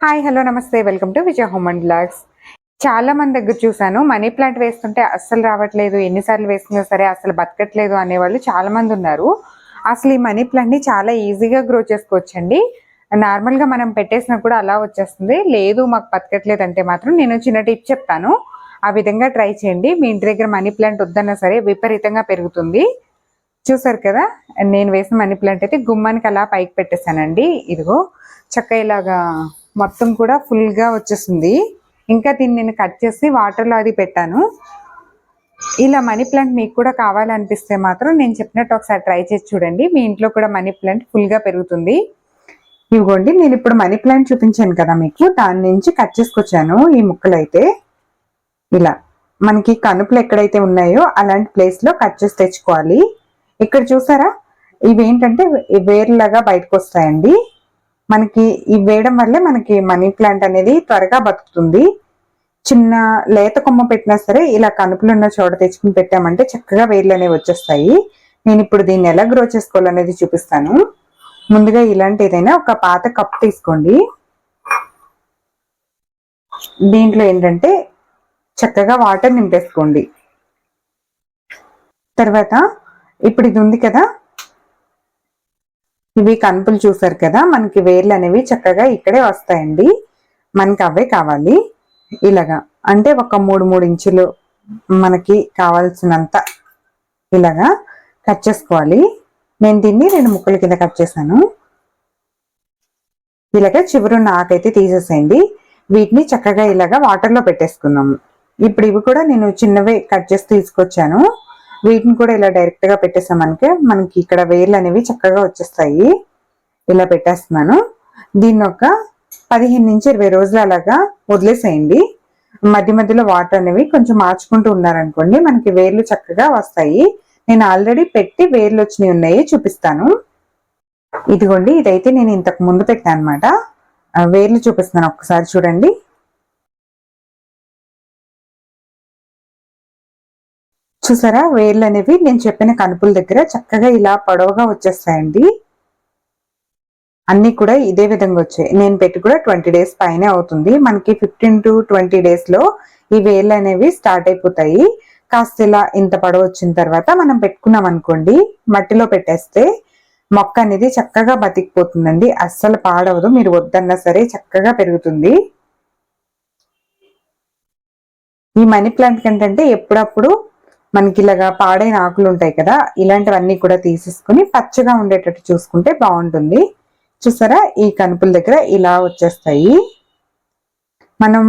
Hi hello నమస్తే. Welcome to Vijaya home and blogs. చాలా మంది దగ్గర చూశాను. మనీ ప్లాంట్ వేస్తుంటే అస్సలు రావట్లేదు. ఎన్నిసార్లు వేస్తున్నా సరే అసలు బతకట్లేదు అనేవాళ్ళు చాలా మంది ఉన్నారు. అసలు ఈ మనీ ప్లాంట్ని చాలా ఈజీగా గ్రో చేసుకోవచ్చండి. నార్మల్గా మనం పెట్టేసినా కూడా అలా వచ్చేస్తుంది. లేదు మాకు బతకట్లేదు అంటే మాత్రం నేను చిన్న టిప్ చెప్తాను. ఆ విధంగా ట్రై చేయండి. మీ ఇంటి దగ్గర మనీ ప్లాంట్ వద్దన్నా సరే విపరీతంగా పెరుగుతుంది. చూసారు కదా? నేను వేసిన మనీ ప్లాంట్ అయితే గుమ్మానికి అలా పైకి పెట్టేశానండి. ఇదిగో చక్క ఇలాగా మొత్తం కూడా ఫుల్గా వచ్చేసింది. వచ్చేస్తుంది ఇంకా దీన్ని నేను కట్ చేసి వాటర్లో అది పెట్టాను. ఇలా మనీ ప్లాంట్ మీకు కూడా కావాలనిపిస్తే మాత్రం నేను చెప్పినట్టు ఒకసారి ట్రై చేసి చూడండి. మీ ఇంట్లో కూడా మనీ ప్లాంట్ ఫుల్గా పెరుగుతుంది. ఇవ్వండి నేను ఇప్పుడు మనీ ప్లాంట్ చూపించాను కదా మీకు. దాని నుంచి కట్ చేసుకొచ్చాను ఈ ముక్కలు అయితే. ఇలా మనకి కనుపులు ఎక్కడైతే ఉన్నాయో అలాంటి ప్లేస్లో కట్ చేసి తెచ్చుకోవాలి. ఇక్కడ చూసారా? ఇవి ఏంటంటే వేర్లాగా బయటకు వస్తాయండి. మనకి ఇవి వేయడం వల్లే మనకి మనీ ప్లాంట్ అనేది త్వరగా బతుకుతుంది. చిన్న లేత కొమ్మ పెట్టినా సరే ఇలా కనుపులు ఉన్న చోట తెచ్చుకుని పెట్టామంటే చక్కగా వేర్లు అనేవి వచ్చేస్తాయి. నేను ఇప్పుడు దీన్ని ఎలా గ్రో చేసుకోవాలనేది చూపిస్తాను. ముందుగా ఇలాంటి ఏదైనా ఒక పాత కప్ తీసుకోండి. దీంట్లో ఏంటంటే చక్కగా వాటర్ నింపేసుకోండి. తర్వాత ఇప్పుడు ఇది ఉంది కదా ఇవి కనుపులు చూసారు కదా మనకి వేర్లు అనేవి చక్కగా ఇక్కడే వస్తాయండి. మనకి అవే కావాలి. ఇలాగా అంటే ఒక మూడు మూడు ఇంచులు మనకి కావాల్సినంత ఇలాగా కట్ చేసుకోవాలి. నేను దీన్ని రెండు ముక్కల కింద కట్ చేశాను. ఇలాగ చివరున్న ఆకైతే తీసేసేయండి. వీటిని చక్కగా ఇలాగా వాటర్లో పెట్టేసుకుందాము ఇప్పుడు ఇవి కూడా నేను చిన్నవే కట్ చేసి తీసుకొచ్చాను. వీటిని కూడా ఇలా డైరెక్ట్గా పెట్టేసామనుకే మనకి ఇక్కడ వేర్లు అనేవి చక్కగా వచ్చేస్తాయి. ఇలా పెట్టేస్తున్నాను. దీన్ని ఒక పదిహేను నుంచి ఇరవై రోజులు అలాగా వదిలేసేయండి. మధ్య మధ్యలో వాటర్ అనేవి కొంచెం మార్చుకుంటూ ఉన్నారనుకోండి మనకి వేర్లు చక్కగా వస్తాయి. నేను ఆల్రెడీ పెట్టి వేర్లు వచ్చినవి ఉన్నాయి చూపిస్తాను. ఇదిగోండి ఇదైతే నేను ఇంతకు ముందు పెట్టాను అనమాట వేర్లు చూపిస్తున్నాను ఒక్కసారి చూడండి. చూసారా? వేర్లు అనేవి నేను చెప్పిన కనుపుల దగ్గర చక్కగా ఇలా పొడవుగా వచ్చేస్తాయండి. అన్నీ కూడా ఇదే విధంగా వచ్చాయి. నేను పెట్టి కూడా ట్వంటీ డేస్ పైనే అవుతుంది. మనకి ఫిఫ్టీన్ టు ట్వంటీ డేస్లో ఈ వేర్లు అనేవి స్టార్ట్ అయిపోతాయి. కాస్త ఇలా ఇంత పొడవు వచ్చిన తర్వాత మనం పెట్టుకున్నాం అనుకోండి మట్టిలో పెట్టేస్తే మొక్క అనేది చక్కగా బతికిపోతుందండి. అస్సలు పాడవదు. మీరు వద్దన్నా సరే చక్కగా పెరుగుతుంది. ఈ మనీ ప్లాంట్ కంటే ఎప్పుడప్పుడు మనకి ఇలాగా పాడైన ఆకులు ఉంటాయి కదా ఇలాంటివన్నీ కూడా తీసేసుకుని పచ్చగా ఉండేటట్టు చూసుకుంటే బాగుంటుంది. చూసారా? ఈ కనుపుల దగ్గర ఇలా వచ్చేస్తాయి. మనం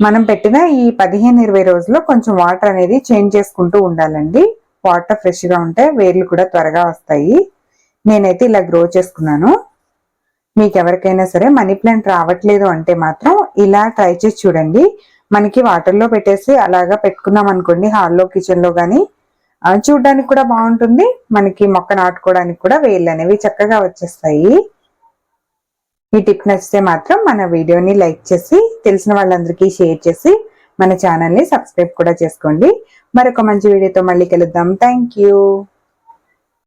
మనం పెట్టిన ఈ పదిహేను ఇరవై రోజుల్లో కొంచెం వాటర్ అనేది చేంజ్ చేసుకుంటూ ఉండాలండి. వాటర్ ఫ్రెష్గా ఉంటే వేర్లు కూడా త్వరగా వస్తాయి. నేనైతే ఇలా గ్రో చేసుకున్నాను. మీకు ఎవరికైనా సరే మనీ ప్లాంట్ రావట్లేదు అంటే మాత్రం ఇలా ట్రై చేసి చూడండి. మనకి వాటర్లో పెట్టేసి అలాగా పెట్టుకున్నాం అనుకోండి హాల్లో కిచెన్లో కానీ చూడడానికి కూడా బాగుంటుంది. మనకి మొక్క నాటుకోవడానికి కూడా వేళ్ళు అనేవి చక్కగా వచ్చేస్తాయి. ఈ టిప్ నచ్చితే మాత్రం మన వీడియోని లైక్ చేసి తెలిసిన వాళ్ళందరికీ షేర్ చేసి మన ఛానల్ని సబ్స్క్రైబ్ కూడా చేసుకోండి. మరొక మంచి వీడియోతో మళ్ళీ కలుద్దాం. థ్యాంక్